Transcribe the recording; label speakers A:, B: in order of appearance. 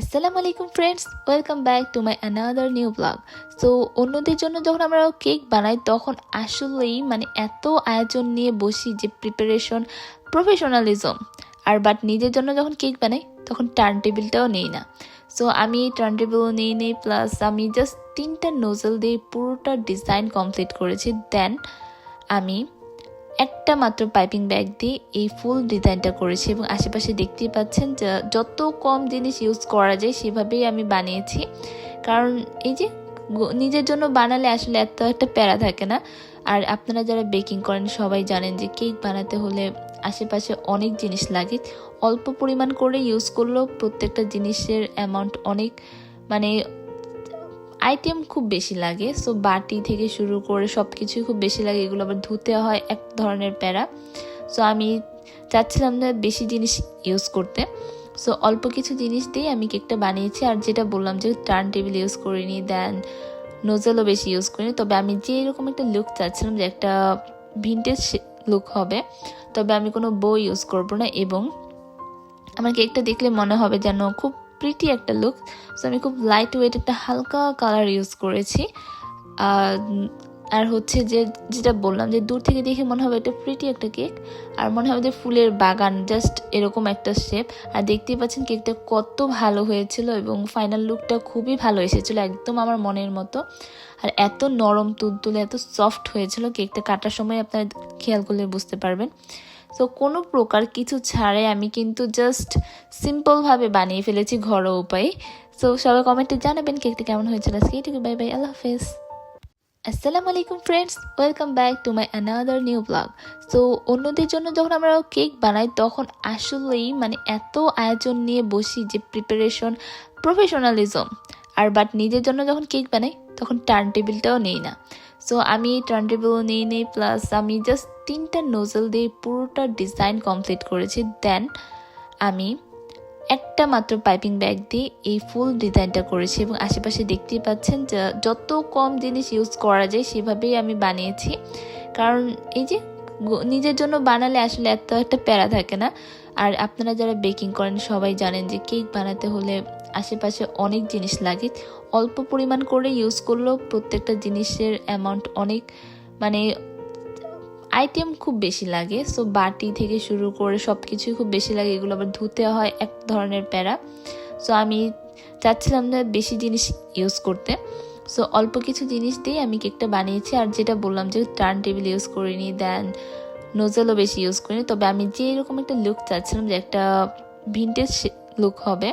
A: আসসালামু আলাইকুম friends welcome back to my another new blog so অন্যদের জন্য যখন আমরা কেক বানাই, তখন আসলেই মানে এত আয়োজন নিয়ে বসি যে প্রিপারেশন প্রফেশনালিজম আর বাট নিজের জন্য যখন কেক বানাই, তখন টার্ন টেবিলটাও নেই না। সো আমি টার্ন টেবিলও নেই নেই প্লাস আমি জাস্ট তিনটা নোজেল দিয়ে পুরোটা ডিজাইন কমপ্লিট করেছি। দেন আমি একটা মাত্র পাইপিং ব্যাগ দিয়ে এই ফুল ডিজাইনটা করেছি এবং আশেপাশে দেখতেই পাচ্ছেন যে যত কম জিনিস ইউজ করা যায় সেভাবেই আমি বানিয়েছি। কারণ এই যে নিজের জন্য বানালে আসলে এত একটা প্যারা থাকে না। আর আপনারা যারা বেকিং করেন সবাই জানেন যে কেক বানাতে হলে আশেপাশে অনেক জিনিস লাগে। অল্প পরিমাণ করে ইউজ করলেও প্রত্যেকটা জিনিসের অ্যামাউন্ট অনেক। মানে আইটেম খুব বেশি লাগে সো বাটি থেকে শুরু করে সব কিছুই খুব বেশি লাগে, এগুলো আবার ধুতে হয় এক ধরনের প্যারা। সো আমি চাচ্ছিলাম না বেশি জিনিস ইউজ করতে। সো অল্প কিছু জিনিস দিয়ে আমি কেকটা বানিয়েছি, আর যেটা বললাম যে টার্ন টেবিল ইউজ করিনি দেন নোজেলও বেশি ইউজ করিনি। তবে আমি যে এরকম একটা লুক চাচ্ছিলাম যে একটা ভিন্টেজ লুক হবে, তবে আমি কোনো বই ইউজ করব না, এবং আমার কেকটা দেখলে মনে হবে যেন খুব প্রিটি একটা লুক সো আমি খুব লাইট ওয়েট একটা হালকা কালার ইউজ করেছি। আর হচ্ছে যে, যেটা বললাম যে, দূর থেকে দেখে মনে হবে এটা প্রিটি একটা কেক আর মনে হবে যে, ফুলের বাগান জাস্ট এরকম একটা শেপ আর দেখতেই পাচ্ছেন কেকটা কত ভালো হয়েছিল এবং ফাইনাল লুকটা খুবই ভালো এসেছিল, একদম আমার মনের মতো। আর এত নরম, তুলতুলে, এত সফট হয়েছিল কেকটা কাটার সময়, আপনারা খেয়াল করলে বুঝতে পারবেন। সো কোনো প্রকার কিছু ছাড়াই আমি কিন্তু জাস্ট সিম্পলভাবে বানিয়ে ফেলেছি ঘরোয়া উপায়ে। সো সবাই কমেন্টে জানাবেন কেকটা কেমন হয়েছিল আজকে। এটুকু বাই বাই আল্লাহ হাফেজ। আসসালামু আলাইকুম friends welcome back to my another new blog so অন্যদের জন্য যখন আমরা কেক বানাই, তখন আসলেই মানে এত আয়োজন নিয়ে বসি যে প্রিপারেশন প্রফেশনালিজম আর বাট নিজের জন্য যখন কেক বানাই, তখন টার্ন টেবিলটাও নেই না। সো আমি টার্ন টেবিলও নেই নেই প্লাস আমি জাস্ট তিনটা নোজেল দিয়ে পুরোটা ডিজাইন কমপ্লিট করেছি। দেন আমি একটা মাত্র পাইপিং ব্যাগ দিয়ে এই ফুল ডিজাইনটা করেছি এবং আশেপাশে দেখতেই পাচ্ছেন যত কম জিনিস ইউজ করা যায় সেভাবেই আমি বানিয়েছি। কারণ এই যে নিজের জন্য বানালে আসলে এত একটা প্যারা থাকে না। আর আপনারা যারা বেকিং করেন সবাই জানেন যে কেক বানাতে হলে আশেপাশে অনেক জিনিস লাগে। অল্প পরিমাণ করে ইউজ করলেও প্রত্যেকটা জিনিসের অ্যামাউন্ট অনেক মানে আইটেম খুব বেশি লাগে। সো বাটি থেকে শুরু করে সব কিছুই খুব বেশি লাগে। এগুলো আবার ধুতে হয় এক ধরনের প্যারা। সো আমি চাচ্ছিলাম না বেশি জিনিস ইউজ করতে। সো অল্প কিছু জিনিস দিয়ে আমি কেকটা বানিয়েছি। আর যেটা বললাম যে টার্ন টেবিল ইউজ করিনি দেন নোজেলও বেশি ইউজ করিনি। তবে আমি যেরকম একটা লুক চাচ্ছিলাম যে, একটা ভিনটেজ লুক হবে